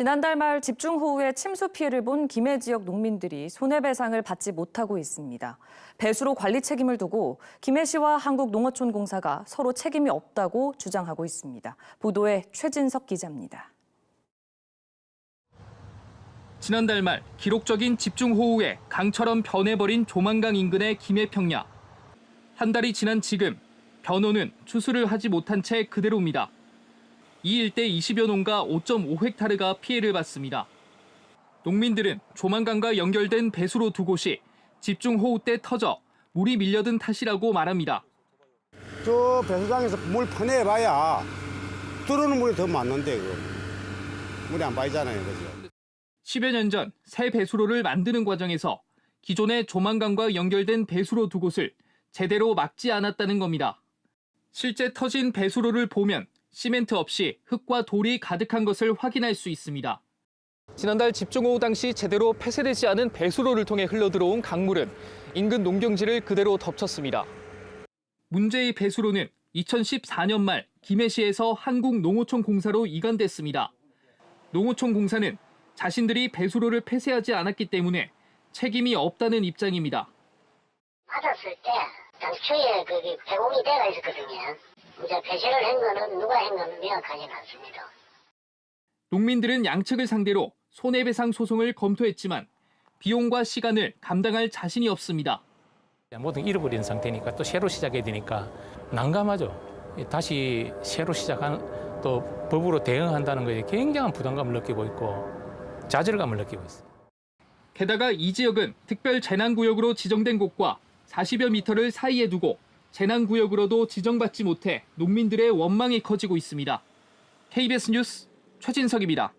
지난달 말 집중호우에 침수 피해를 본 김해 지역 농민들이 손해배상을 받지 못하고 있습니다. 배수로 관리 책임을 두고 김해시와 한국농어촌공사가 서로 책임이 없다고 주장하고 있습니다. 보도에 최진석 기자입니다. 지난달 말 기록적인 집중호우에 강처럼 변해버린 조만강 인근의 김해평야. 한 달이 지난 지금 변호는 추수를 하지 못한 채 그대로입니다. 이 일대 20여 농가 5.5헥타르가 피해를 봤습니다. 농민들은 조만강과 연결된 배수로 두 곳이 집중호우 때 터져 물이 밀려든 탓이라고 말합니다. 저 배수장에서 물 퍼내봐야 들어오는 물이 더 많는데 그 물이 안 빠지잖아요, 그죠? 10여 년 전 새 배수로를 만드는 과정에서 기존의 조만강과 연결된 배수로 두 곳을 제대로 막지 않았다는 겁니다. 실제 터진 배수로를 보면 시멘트 없이 흙과 돌이 가득한 것을 확인할 수 있습니다. 지난달 집중호우 당시 제대로 폐쇄되지 않은 배수로를 통해 흘러들어온 강물은 인근 농경지를 그대로 덮쳤습니다. 문제의 배수로는 2014년 말 김해시에서 한국농어촌 공사로 이관됐습니다. 농어촌 공사는 자신들이 배수로를 폐쇄하지 않았기 때문에 책임이 없다는 입장입니다. 받았을 때 당초에 그게 배공이 돼가 있었거든요. 폐쇄를 한 거는 누가 한 거는 명확하지는 않습니다. 농민들은 양측을 상대로 손해배상 소송을 검토했지만 비용과 시간을 감당할 자신이 없습니다. 모든 잃어버린 상태니까 또 새로 시작해야 되니까 난감하죠. 다시 새로 시작한 또 법으로 대응한다는 것에 굉장한 부담감을 느끼고 있고 좌절감을 느끼고 있어요. 게다가 이 지역은 특별 재난구역으로 지정된 곳과 40여 미터를 사이에 두고 재난구역으로도 지정받지 못해 농민들의 원망이 커지고 있습니다. KBS 뉴스 최진석입니다.